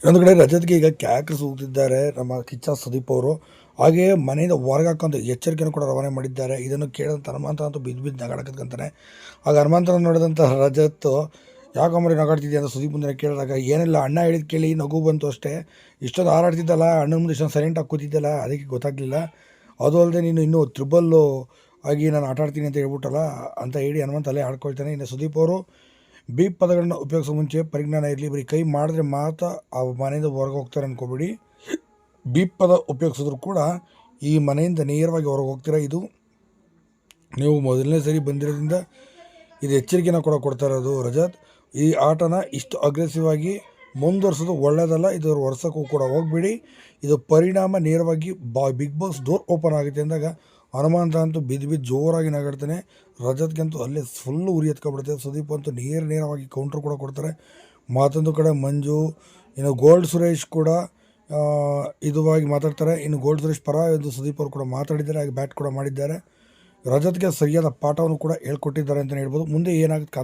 ಇನ್ನೊಂದು ಕಡೆ ರಜತ್ಗೆ ಈಗ ಕ್ಯಾಕ್ರ್ ಸೂಗ್ತಿದ್ದಾರೆ ನಮ್ಮ ಕಿಚ್ಚ ಸುದೀಪ್ ಅವರು. ಹಾಗೆಯೇ ಮನೆಯಿಂದ ಹೊರಗೆ ಹಾಕೊಂಡು ಎಚ್ಚರಿಕೆಯನ್ನು ಕೂಡ ರವಾನೆ ಮಾಡಿದ್ದಾರೆ. ಇದನ್ನು ಕೇಳಿದಂಥ ಹನುಮಂತ ಅಂತೂ ಬಿದ್ದು ಬಿದ್ದು ನಗಾಡಕಂತಾನೆ ಆಗ ಹನುಮಂತನ ನೋಡಿದಂಥ ರಜತ್, ಯಾಕೆ ಮಾಡಿ ನಗಾಡ್ತಿದ್ದೆ ಅಂತ ಸುದೀಪ್ ಮುಂದೆ ಕೇಳಿದಾಗ, ಏನಿಲ್ಲ, ಅಣ್ಣ ಹೇಳಿದ ಕೇಳಿ ನಗು ಬಂತು ಅಷ್ಟೇ. ಇಷ್ಟೊಂದು ಹಾರಾಡ್ತಿದ್ದಲ್ಲ, ಅಣ್ಣನ ಮುಂದೆ ಇಷ್ಟೊಂದು ಸೈಲೆಂಟಾಗಿ ಕೂತಿದ್ದಲ್ಲ, ಅದಕ್ಕೆ ಗೊತ್ತಾಗಲಿಲ್ಲ. ಅದು ಅಲ್ಲದೆ ನೀನು ಇನ್ನೂ ತ್ರಿಬಲ್ಲು ಆಗಿ ನಾನು ಆಟ ಆಡ್ತೀನಿ ಅಂತ ಹೇಳ್ಬಿಟ್ಟಲ್ಲ ಅಂತ ಹೇಳಿ ಹನುಮಂತ ಅಲ್ಲೇ ಆಡ್ಕೊಳ್ತಾನೆ ಇನ್ನು ಸುದೀಪ್ ಅವರು ಬೀಪ್ ಪದಗಳನ್ನ ಉಪಯೋಗಿಸೋ ಮುಂಚೆ ಪರಿಜ್ಞಾನ ಇರಲಿ, ಬರೀ ಕೈ ಮಾಡಿದ್ರೆ ಮಾತ್ರ ಆ ಮನೆಯಿಂದ ಹೊರಗೆ ಹೋಗ್ತಾರೆ ಅನ್ಕೋಬೇಡಿ. ಬಿ ಪದ ಉಪಯೋಗಿಸಿದ್ರು ಕೂಡ ಈ ಮನೆಯಿಂದ ನೇರವಾಗಿ ಹೊರಗೆ ಹೋಗ್ತೀರಾ ಇದು? ನೀವು ಮೊದಲನೇ ಸರಿ ಬಂದಿರೋದ್ರಿಂದ ಇದು ಎಚ್ಚರಿಕೆನ ಕೂಡ ಕೊಡ್ತಾ ಇರೋದು ರಜತ್. ಈ ಆಟನ ಇಷ್ಟು ಅಗ್ರೆಸಿವ್ ಆಗಿ ಮುಂದುವರ್ಸೋದು ಒಳ್ಳೆಯದಲ್ಲ ಇದು ವರ್ಷಕ್ಕೂ ಕೂಡ ಹೋಗಬೇಡಿ. ಇದು ಪರಿಣಾಮ ನೇರವಾಗಿ ಬಾ ಬಿಗ್ ಬಾಸ್ ಡೋರ್ ಓಪನ್ ಆಗುತ್ತೆ ಅಂದಾಗ ಹನುಮಂತ ಅಂತೂ ಬಿದ್ದು ಬಿದ್ದು ಜೋರಾಗಿ ನಗಾಡ್ತಾನೆ. ರಜತ್ಗಂತೂ ಅಲ್ಲೇ ಫುಲ್ಲು ಉರಿ ಎತ್ಕೊಬಿಡುತ್ತೆ. ಸುದೀಪ್ ಅಂತೂ ನೇರ ನೇರವಾಗಿ ಕೌಂಟ್ರ್ ಕೂಡ ಕೊಡ್ತಾರೆ. ಮತ್ತೊಂದು ಕಡೆ ಮಂಜು, ಇನ್ನು ಗೋಲ್ಡ್ ಸುರೇಶ್ ಕೂಡ ಇದುವಾಗಿ ಮಾತಾಡ್ತಾರೆ. ಇನ್ನು ಗೋಲ್ಡ್ ಸುರೇಶ್ ಪರ ಎಂದು ಸುದೀಪ್ ಅವರು ಕೂಡ ಮಾತಾಡಿದ್ದಾರೆ. ಹಾಗೆ ಬ್ಯಾಟ್ ಕೂಡ ಮಾಡಿದ್ದಾರೆ. ರಜತ್ಗೆ ಸರಿಯಾದ ಪಾಠವನ್ನು ಕೂಡ ಹೇಳ್ಕೊಟ್ಟಿದ್ದಾರೆ ಅಂತಲೇ ಹೇಳ್ಬೋದು. ಮುಂದೆ ಏನಾಗುತ್ತೆ